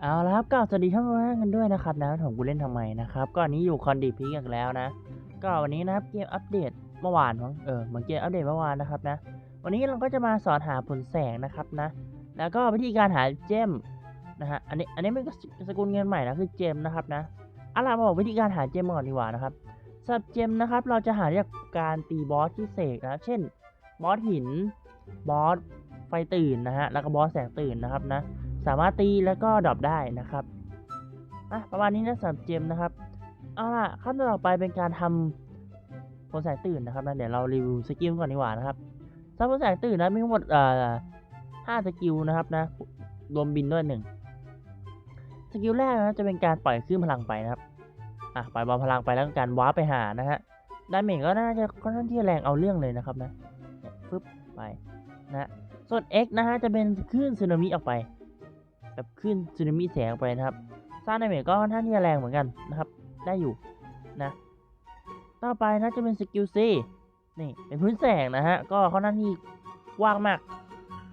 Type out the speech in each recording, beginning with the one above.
เอาละครับก็สวัสดีท่านผู้ชมกันด้วยนะครับนะผมกูเล่นทำไมนะครับก็อันนี้อยู่คอนดีพีกันแล้วนะ ก็วันนี้นะครับเกมอัปเดตเมื่อวานมั้งเออเหมือนเกมอัปเดตเมื่อวานนะครับนะ วันนี้เราก็จะมาสอนหาผลแสงนะครับนะ แล้วก็วิธีการหาเจมนะฮะอันนี้อันนี้เป็นสกุลเงินใหม่นะคือเจมนะครับนะเอาล่ะมาบอกวิธีการหาเจมก่อนดีกว่านะครับสำหรับเจมนะครับ เราจะหาจากการตีบอสที่เสกนะเช่นบอสหินบอสไฟตื่นนะฮะแล้วก็บอสแสงตื่นนะครับนะ สามารถตีแล้วก็ดรอปได้นะครับอะประมาณนี้นะสำหรับเจมนะครับเอาล่ะขั้นตอนต่อไปเป็นการทำผลแสงตื่นนะครับนะเดี๋ยวเรารีวิวสกิลก่อนดีกว่านะครับสำหรับผลแสงตื่นนะมีทั้งหมดเอ่อห้าสกิลนะครับนะรวมบินด้วยหนึ่งสกิลแรกนะจะเป็นการปล่อยคลื่นพลังไปนะครับอะปล่อยบอลพลังไปแล้วการว้าไปหานะฮะดาเมจก็น่าจะค่อนข้างที่แรงเอาเรื่องเลยนะครับนะเนี่ยฟึบไปนะฮะส่วน X นะฮะจะเป็นคลื่นสึนามิออกไป แบบขึ้นสึนามิแสงไปนะครับสร้างดาเมก็ค่อนข้างที่จะแรงเหมือนกันนะครับ ได้อยู่นะต่อไปนะจะเป็นสกิลซีนี่เป็นพื้นแสงนะฮะก็ค่อนข้างที่กว้างมาก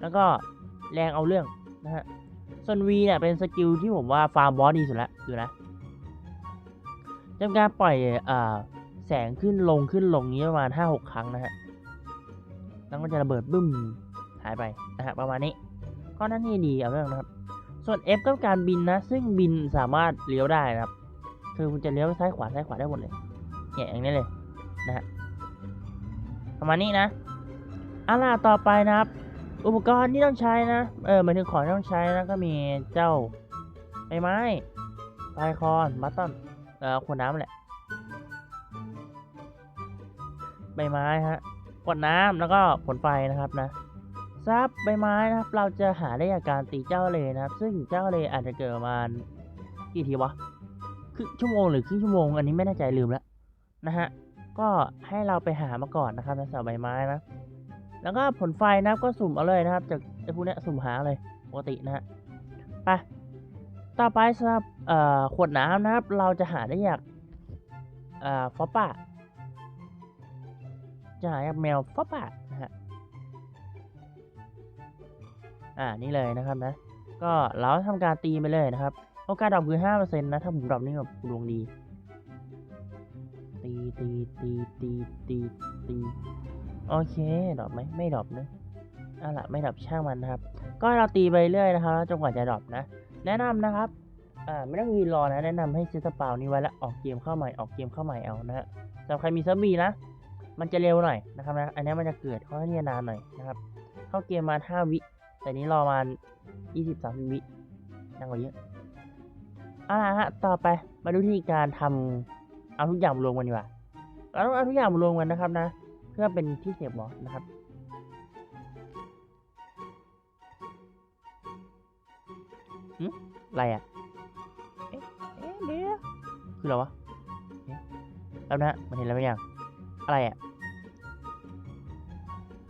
แล้วก็แรงเอาเรื่องนะฮะส่วน V เนี่ยเป็นสกิลที่ผมว่าฟาร์มบอสดีสุดละดูนะจะเป็นการปล่อยอ่าแสงขึ้นลงขึ้นลงนี้ประมาณ 5-6 ครั้งนะฮะแล้วก็จะระเบิดบึ้มหายไปนะฮะประมาณนี้ค่อนข้างที่ดีเอาเรื่องนะครับ ส่วน F ก็การบินนะ ซึ่งบินสามารถเลี้ยวได้นะครับ คือคุณจะเลี้ยวซ้ายขวาซ้ายขวาได้หมดเลยเนี่ยอย่างนี้เลยนะฮะประมาณนี้นะอาล่ะต่อไปนะครับ อุปกรณ์ที่ต้องใช้นะ เออหมายถึงของที่ต้องใช้นะก็มีเจ้าใบไม้ไฟคอนบัตตอนเอ่อขวดน้ำแหละใบไม้ฮะขวดน้ำแล้วก็ผลไฟนะครับนะ ซับใบไม้นะครับ เราจะหาได้จากการตีเจ้าเลยนะครับ ซึ่งเจ้าเลยอาจจะเกิดประมาณกี่ทีวะครึ่งชั่วโมงหรือครึ่งชั่วโมง อันนี้ไม่แน่ใจลืมแล้วนะฮะก็ให้เราไปหามาก่อนนะครับในสำหรับใบไม้นะ แล้วก็ผลไฟนะครับก็สุ่มเอาเลยนะครับจากไอ้พวกเนี้ยสุ่มหาเลยปกตินะฮะไปต่อไปสำหรับเอ่อขวดน้ำนะครับ เราจะหาได้จากเอ่อฟอปป้าจะหาจากแมวฟอปป้านะ อ่านี่เลยนะครับนะ ก็เราทำการตีไปเลยนะครับ โอกาสดรอปคือห้าเปอร์เซ็นต์นะ ถ้าผมดรอปนี่แบบดวงดี ตีตีตีตีตีตีโอเคดรอปไหมไม่ดรอปนะเอาล่ะไม่ดรอปช่างมันนะครับ ก็เราตีไปเรื่อยนะครับจนกว่าจะดรอปนะ แนะนำนะครับอ่าไม่ต้องยืนรอนะ แนะนำให้ซื้อสเปานี้ไว้แล้วออกเกมเข้าใหม่ออกเกมเข้าใหม่เอานะฮะสำหรับใครมีซับบีนะมันจะเร็วหน่อยนะครับนะ อันนี้มันจะเกิดข้างที่จะนานหน่อยนะครับ เข้าเกมมาห้าวิ แต่นี้รอมายี่สิบสามสิบวินั่งกว่าเยอะเอาละฮะ ต่อไปมาดูที่การทำเอาทุกอย่างรวมกันดีกว่าเราต้องเอาทุกอย่างรวมกันนะครับนะ เพื่อเป็นที่เสียบบอสนะครับหืมอะไรอะ เอ๊ะเดี๋ยวคืออะไรวะเอ๊ะแล้วนะมันเห็นอะไรบางอย่างอะไรอะ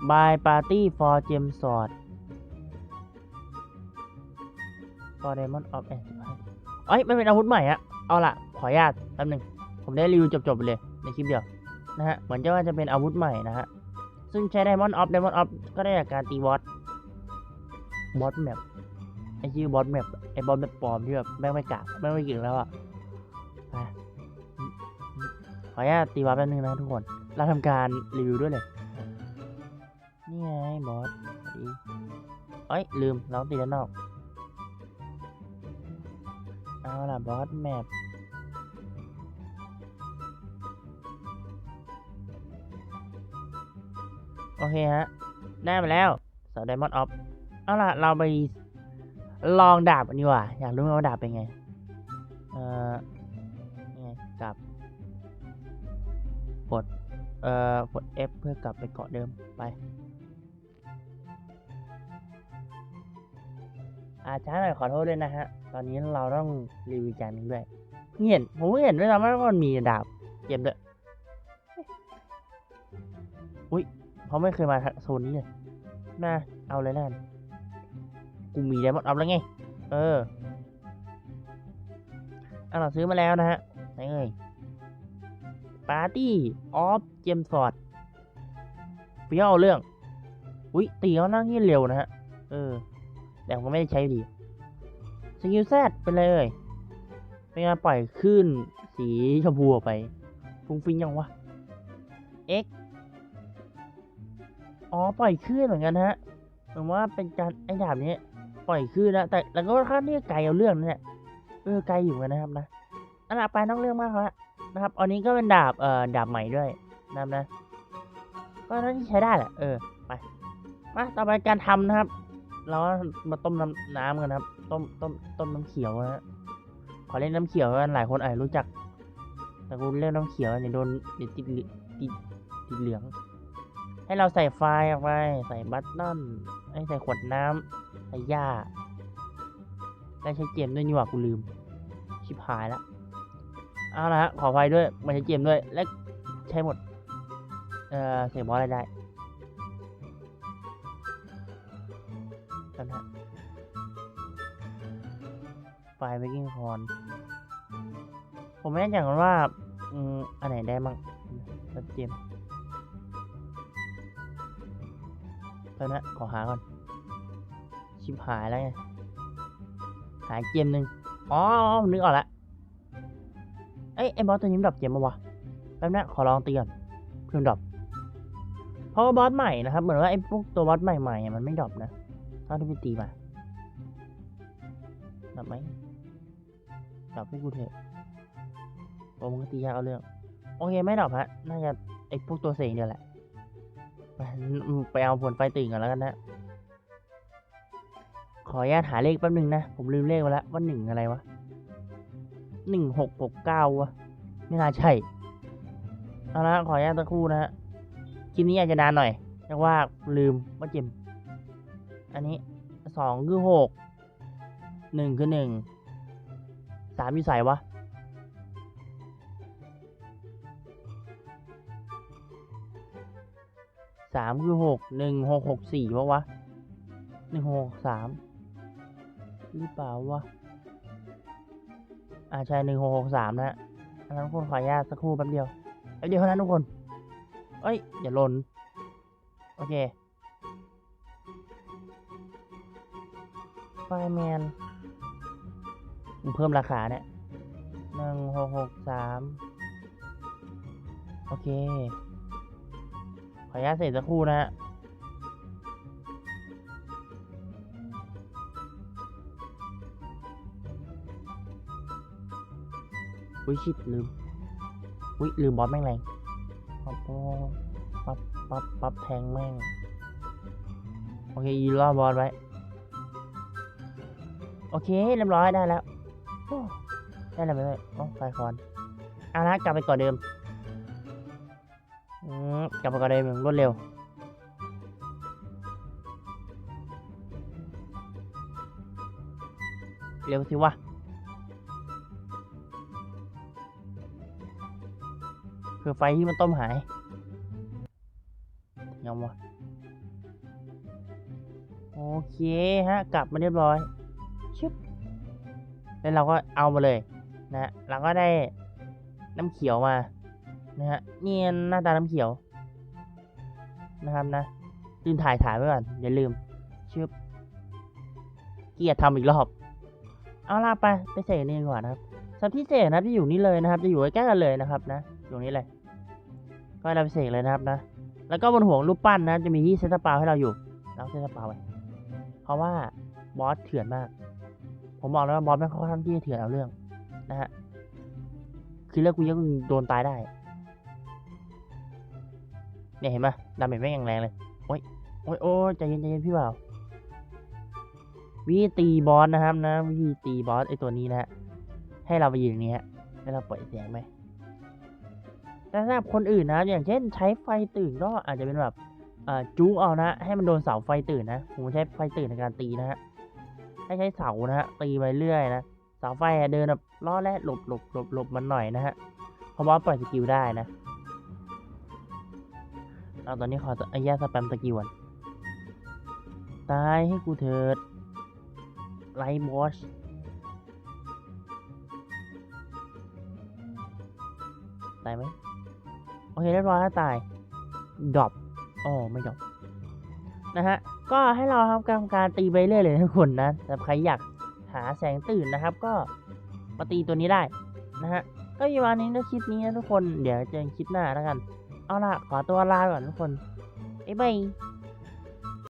By Party for Gem Sword for Diamond of a n เอ้ยมันเป็นอาวุธใหม่อะเอาละขออนุญาตแป๊บหนึง ผมได้รีวิวจบๆไปเลยในคลิปเดียวนะฮะ เหมือนจะว่าจะเป็นอาวุธใหม่นะฮะ ซึ่งใช้ Diamond of Diamond of ก็ได้จากการตีบอส บอสแมปไอชื่อบอสแมปไอบอสแมปปลอมที่แบบแม่งไม่กะแม่งไม่เก่งแล้วอะไปขออนุญาตตีบอสแป๊บนึงนะทุกคน เราทำการรีวิวด้วยเลย นี่ไงบอสอีเอ้ยลืมเราต้องตีด้านนอก บอสแมปโอเคฮะ ได้มาแล้วสาวไดมอนด์ออฟเอาล่ะ เราไปลองดาบกันดีกว่า อยากรู้ไหมว่าดาบเป็นไง เอ่อนี่ไงกลับกด เอ่อกด F เพื่อกลับไปเกาะเดิมไป อาช้าหน่อยขอโทษด้วยนะฮะ ตอนนี้เราต้องรีวิวจานหนึงด้วยเห็นผมเห็นด้วยซ้ำว่ามันมีดาบเกมด้วยอุ้ยเขาไม่เคยมาโซนนี้เลยน่าเอาเลยแล้วกันกูมีไดมอนด์อัพแล้วไง เออเอาเราซื้อมาแล้วนะฮะไหนเอ่ยปาร์ตี้ออฟเจมสอดเฟี้ยวเอาเรื่อง อุ้ยตีเขานั่งที่เร็วนะฮะ เออ แต่ผมก็ไม่ได้ใช้ดีสกิลแซดเป็นเลยเป็นไงปล่อยขึ้นสีชมพูออกไป ฟุ้งฟิ้งยังวะ X อ๋อ ปล่อยขึ้นเหมือนกันฮะเหมือนว่าเป็นการไอ้ดาบนี้ปล่อยขึ้นนะแต่แล้วก็ค่อนข้างที่จะไกลเอาเรื่องนะเนี่ยเออไกลอยู่กันนะครับนะอันละไปนอกเรื่องมากแล้วนะครับ อันนี้ก็เป็นดาบเอ่อดาบใหม่ด้วยนะครับนะ ก็น่าที่ใช้ได้แหละเออไปมาต่อไปการทำนะครับ เราก็มาต้มน้ำน้ำกันนะครับ ต้มต้มต้มน้ำเขียวนะฮะขอเล่นน้ำเขียวกันหลายคนอาจจะรู้จัก แต่กูเล่นน้ำเขียวเนี่ยโดนเดี๋ยวติดติดติดเหลือง ให้เราใส่ไฟออกไปใส่บัตตันให้ใส่ขวดน้ำใส่หญ้าได้ใช้เจมด้วยนี่หว่ากูลืม ชิบหายละเอาละฮะขอไฟด้วยมาใช้เจมด้วยและใช้หมด เอ่อเสียบอสอะไรได้ ไฟเบกกิ้งคอน ผมไม่แน่ใจกันว่าอืมอันไหนได้มั่งชัดเจนตอนนั้นขอหาก่อน ชิบหายแล้วไง หาเกมหนึ่งอ๋อนึกออกละเอ้ยไอ้บอสตัวนี้มันดรอปเกมมาวะแป๊บนะขอลองตีก่อนเพิ่มดรอปเพราะว่าบอสใหม่นะครับ เหมือนว่าไอ้พวกตัวบอสใหม่ๆมันไม่ดรอปนะเท่าที่ไปตีมาดรอปไหม ดอปให้กูเถอะผมก็ตียากเอาเรื่อง โอเคไม่ดอกฮะ น่าจะไอ้พวกตัวเสกเดียวแหละ ไปเอาผลไฟตื่นกันแล้วกันนะ ขออนุญาตหาเลขแป๊บหนึงนะ ผมลืมเลขไปแล้วว่าหนึ่งอะไรวะหนึ่งหกหกเก้าวะ ไม่น่าใช่ เอาละขออนุญาตสักครู่นะฮะคลิปนี้อาจจะนานหน่อยเรียกว่าลืมว่าเจมอันนี้สองคือหกหนึ่งคือหนึ่ง สามอยู่ใส่วะสามคือหกหนึ่งหกหกสี่วะวะหนึ่งหกสามหรือเปล่าวะอ่าใช่หนึ่งหกหกสามนะอันนั้นทุกคนขออนุญาตสักครู่แป๊บเดียวแป๊บเดียวเท่านั้นทุกคน เอ้ย อย่าหล่นโอเคไฟแมน เพิ่มราคาเนี่ยหนึ่งหกหกสามโอเค ขออนุญาตเสร็จสักครู่นะฮะอุ้ยชิดลืม อุ้ยลืมบอสแม่งแรงปั๊บปั๊บปั๊บปั๊บแทงแม่ง โอเคยืนรอบอสไว้ โอเค เรียบร้อยได้แล้ว ได้แล้วไหมเลยอ๋อไฟคอนเอาละกลับไปก่อนเดิมอืมกลับไปก่อนเดิมอย่างรวดเร็วเร็วสิวะเพื่อไฟที่มันต้มหายยอมวะโอเคฮะ กลับมาเรียบร้อย แล้วเราก็เอามาเลยนะฮะเราก็ได้น้ำเขียวมานะฮะนี่หน้าตาน้ำเขียว นะครับนะลืมถ่ายถ่ายไว้ก่อนอย่าลืมชึบเกียรทำอีกรอบ เอาล่ะไปไปเสกนี่ดีกว่านนะครับสับที่เสกนะจะอยู่นี่เลยนะครับ จะอยู่ใกล้กันเลยนะครับ นะอยู่นี้เลยก็ให้เราไปเสกเลยนะครับนะแล้วก็บนหัวรูปปั้นนะจะมีที่เซตเปาให้เราอยู่เราเซตเปาไว้เพราะว่าบอสเถื่อนมาก ผมบอกแล้วว่าบอสไม่ค่อนข้างที่จะเถื่อนเอาเรื่อง นะฮะ คือเลือกกูยังโดนตายได้ เนี่ยเห็นปะดาเมจไม่งแรงเลย โอ้ย โอ้ยโอ้ยใจเย็นใจเย็นพี่บ่าววิธีตีบอสนะครับนะ วิธีตีบอสไอตัวนี้นะฮะ ให้เราไปยืนอย่างนี้ฮะแล้เราปล่อยเสียงไหมแต่สำหรับคนอื่นนะอย่างเช่นใช้ไฟตื่นก็อาจจะเป็นแบบจูงเอานะ ให้มันโดนเสาไฟตื่นนะ ผมใช้ไฟตื่นในการตีนะฮะ ให้ใช้เสานะฮะตีไปเรื่อยนะเสาไฟเดินแบบล่อแร่หลบหลบหลบหลบมันหน่อยนะฮะเพอบอสปล่อยสกิลได้นะเอาตอนนี้ขออนุญาตสแปมสกิลก่อนตายให้กูเถิดไลท์บอสตายไหมโอเคเรียบร้อยแล้วตายดรอปอ๋อไม่ดรอป นะฮะก็ให้เราทำการการตีไปเรื่อยเลยทุกคนนะแต่ใครอยากหาแสงตื่นนะครับ ก็มาตีตัวนี้ได้นะฮะก็มีวันนี้นะคลิปนี้นะทุกคนเดี๋ยวเจอกันคลิปหน้าแล้วกัน เอาล่ะขอตัวลาก่อนทุกคนบ๊ายบาย